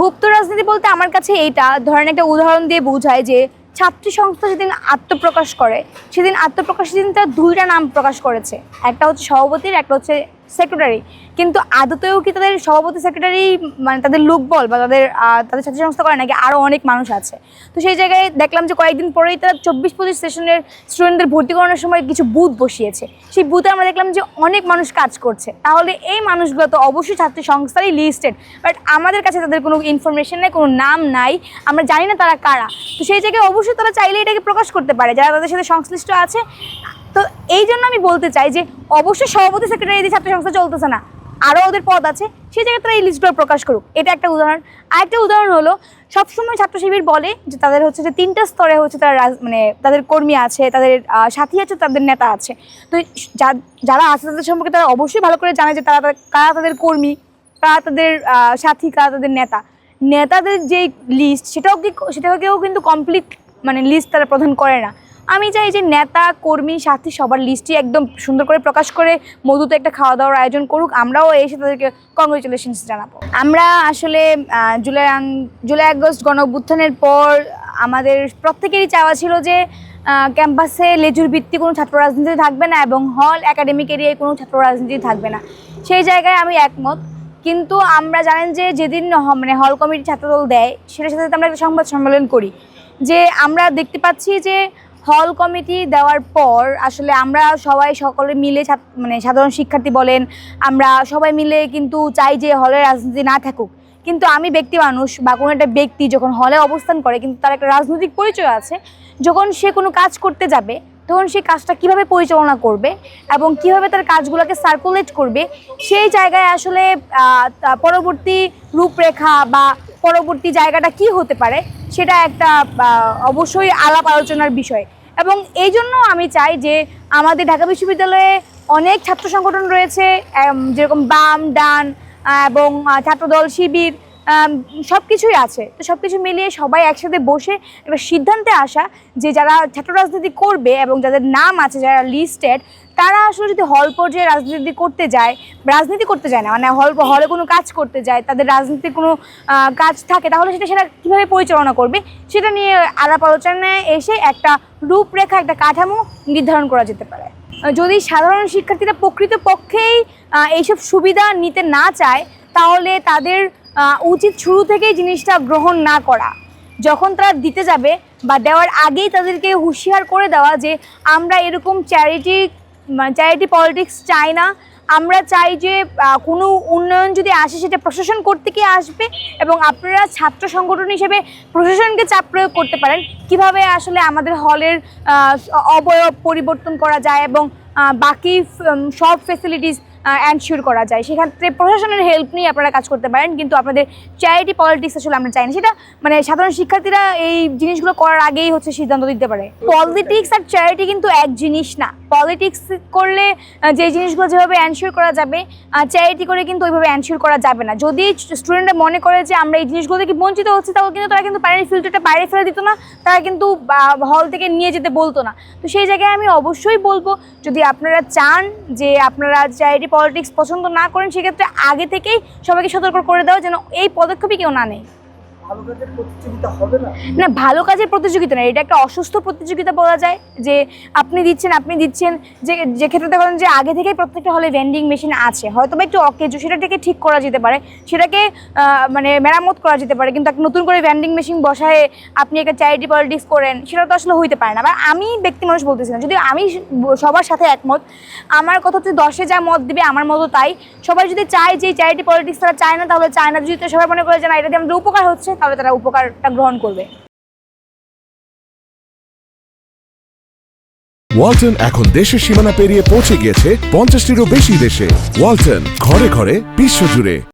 গুপ্ত রাজনীতি বলতে আমার কাছে এইটা। ধরেন একটা উদাহরণ দিয়ে বোঝায় যে ছাত্রী সংস্থা যেদিন আত্মপ্রকাশ করে, সেদিন আত্মপ্রকাশের দিন তার দুইটা নাম প্রকাশ করেছে। একটা হচ্ছে সভাপতির, একটা হচ্ছে সেক্রেটারি কিন্তু আদতেও কি তাদের সভাপতি সেক্রেটারি মানে তাদের লোকবল বা তাদের তাদের ছাত্রী সংস্থা করে নাকি আরও অনেক মানুষ আছে? তো সেই জায়গায় দেখলাম যে কয়েকদিন পরেই তারা চব্বিশ পঁচিশ সেশনের স্টুডেন্টদের ভর্তি করানোর সময় কিছু বুথ বসিয়েছে। সেই বুথে আমরা দেখলাম যে অনেক মানুষ কাজ করছে। তাহলে এই মানুষগুলো তো অবশ্যই ছাত্রী সংস্থারই লিস্টেড বাট আমাদের কাছে তাদের কোনো ইনফরমেশন নেই, কোনো নাম নাই, আমরা জানি না তারা কারা। তো সেই জায়গায় অবশ্যই তারা চাইলে এটাকে প্রকাশ করতে পারে, যারা তাদের সাথে সংশ্লিষ্ট আছে। তো এই জন্য আমি বলতে চাই যে অবশ্যই সভাপতি সেক্রেটারি ছাত্র সংস্থা চলতেছে না আরও ওদের পদ আছে, সেই জায়গায় তারা এই লিস্টগুলো প্রকাশ করুক। এটা একটা উদাহরণ। আরেকটা উদাহরণ হলো, সবসময় ছাত্র শিবির বলে যে তাদের হচ্ছে যে তিনটা স্তরে হচ্ছে তারা মানে তাদের কর্মী আছে, তাদের সাথী আছে, তাদের নেতা আছে। তো যারা আছে তাদের সম্পর্কে তারা অবশ্যই ভালো করে জানে যে তারা কারা তাদের কর্মী, কারা তাদের সাথী, কারা তাদের নেতা। নেতাদের যে লিস্ট সেটাও কি সেটাকেও কিন্তু কমপ্লিট মানে লিস্ট তারা প্রদান করে না। আমি চাই যে নেতা, কর্মী, সাথী সবার লিস্টই একদম সুন্দর করে প্রকাশ করে মধুতে একটা খাওয়া দাওয়ার আয়োজন করুক। আমরাও এসে তাদেরকে কংগ্রেচুলেশনস জানাব। আমরা আসলে জুলাই জুলাই আগস্ট গণ পর আমাদের প্রত্যেকেরই চাওয়া ছিল যে ক্যাম্পাসে লেজুর ভিত্তি কোনো ছাত্র রাজনীতি থাকবে না এবং হল একাডেমিক এরিয়ায় কোনো ছাত্র রাজনীতি থাকবে না। সেই জায়গায় আমি একমত। কিন্তু আমরা জানেন যে যেদিন মানে হল কমিটি ছাত্রদল দেয়, সেটার সাথে আমরা একটা সংবাদ সম্মেলন করি। যে আমরা দেখতে পাচ্ছি যে হল কমিটি দেওয়ার পর আসলে আমরা সবাই সকলে মিলে মানে সাধারণ শিক্ষার্থী বলেন, আমরা সবাই মিলে কিন্তু চাই যে হলে রাজনীতি না থাকুক। কিন্তু আমি ব্যক্তি মানুষ বা কোনো একটা ব্যক্তি যখন হলে অবস্থান করে, কিন্তু তার একটা রাজনৈতিক পরিচয় আছে, যখন সে কোনো কাজ করতে যাবে, তখন সেই কাজটা কীভাবে পরিচালনা করবে এবং কীভাবে তার কাজগুলোকে সার্কুলেট করবে, সেই জায়গায় আসলে পরবর্তী রূপরেখা বা পরবর্তী জায়গাটা কি হতে পারে সেটা একটা অবশ্যই আলাপ আলোচনার বিষয়। এবং এই জন্য আমি চাই যে আমাদের ঢাকা বিশ্ববিদ্যালয়ে অনেক ছাত্র সংগঠন রয়েছে যেরকম বাম, ডান এবং ছাত্রদল, শিবির সব কিছুই আছে। তো সব কিছু মিলিয়ে সবাই একসাথে বসে একটা সিদ্ধান্তে আসা যে যারা ছাত্র রাজনীতি করবে এবং যাদের নাম আছে, যারা লিস্টেড তারা আসলে যদি হল পর্যায়ে রাজনীতি করতে যায়, রাজনীতি করতে যায় না মানে হল হলে কোনো কাজ করতে যায়, তাদের রাজনীতির কোনো কাজ থাকে, তাহলে সেটা সেটা কীভাবে পরিচালনা করবে? সেটা নিয়ে আলাপ আলোচনায় এসে একটা রূপরেখা, একটা কাঠামো নির্ধারণ করা যেতে পারে। যদি সাধারণ শিক্ষার্থীরা প্রকৃতপক্ষেই এইসব সুবিধা নিতে না চায়, তাহলে তাদের উচিত শুরু থেকেই জিনিসটা গ্রহণ না করা। যখন তারা দিতে যাবে বা দেওয়ার আগেই তাদেরকে হুঁশিয়ার করে দেওয়া যে, আমরা এরকম চ্যারিটি চ্যারিটি পলিটিক্স চাই না। আমরা চাই যে কোনো উন্নয়ন যদি আসে সেটা প্রশাসন করতে গিয়ে আসবে এবং আপনারা ছাত্র সংগঠন হিসেবে প্রশাসনকে চাপ প্রয়োগ করতে পারেন। কীভাবে আসলে আমাদের হলের অবয়ব পরিবর্তন করা যায় এবং বাকি সব ফেসিলিটিস অ্যানশিওর করা যায়। সেক্ষেত্রে প্রশাসনের হেল্প নিয়ে আপনারা কাজ করতে পারেন কিন্তু আপনাদের চ্যারিটি পলিটিক্স আসলে আমরা চাই না। সেটা মানে সাধারণ শিক্ষার্থীরা এই জিনিসগুলো করার আগেই হচ্ছে সিদ্ধান্ত দিতে পারে। পলিটিক্স আর চ্যারিটি কিন্তু এক জিনিস না। পলিটিক্স করলে যে জিনিসগুলো যেভাবে অ্যানশিওর করা যাবে চ্যারিটি করে কিন্তু ওইভাবে অ্যানশিওর করা যাবে না। যদি স্টুডেন্টরা মনে করে যে আমরা এই জিনিসগুলো থেকে বঞ্চিত হচ্ছি, তাহলে কিন্তু তারা কিন্তু বাইরের ফিল্টারটা বাইরে ফেলে দিত না, তারা কিন্তু হল থেকে নিয়ে যেতে বলতো না। তো সেই জায়গায় আমি অবশ্যই বলব, যদি আপনারা চান যে আপনারা চ্যারিটি পলিটিক্স পছন্দ না করেন, সেক্ষেত্রে আগে থেকেই সবাইকে সতর্ক করে দেওয়া যেন এই পদক্ষেপই কেউ না নেয়। না? ভালো কাজের প্রতিযোগিতা না, এটা একটা অসুস্থ প্রতিযোগিতা বলা যায়। যে আপনি দিচ্ছেন আপনি দিচ্ছেন, যে যে ক্ষেত্রে দেখেন যে আগে থেকেই প্রত্যেকটা হলে ভেন্ডিং মেশিন আছে। হয়তো বা একটু অকেজো, সেটাকে ঠিক করা যেতে পারে, সেটাকে মানে মেরামত করা যেতে পারে, কিন্তু একটা নতুন করে ভেন্ডিং মেশিন বসায় আপনি একটা চ্যারিটি পলিটিক্স করেন, সেটা তো আসলে হইতে পারে না। বা আমি ব্যক্তি মানুষ বলতেছি না, যদি আমি সবার সাথে একমত, আমার কথা হচ্ছে দশে যা মত দিবে, আমার মতো তাই। সবাই যদি চায় যে চ্যারিটি পলিটিক্স তারা চায় না, তাহলে চায় না। যদি তো সবাই মনে করে যে না, এটা দিয়ে আমাদের উপকার হচ্ছে তাহলে তারা উপকারটা গ্রহণ করবে। ওয়ালটন এখন দেশের সীমানা পেরিয়ে পৌঁছে গিয়েছে পঞ্চাশটিরও বেশি দেশে। ওয়ালটন ঘরে ঘরে বিশ্বজুড়ে।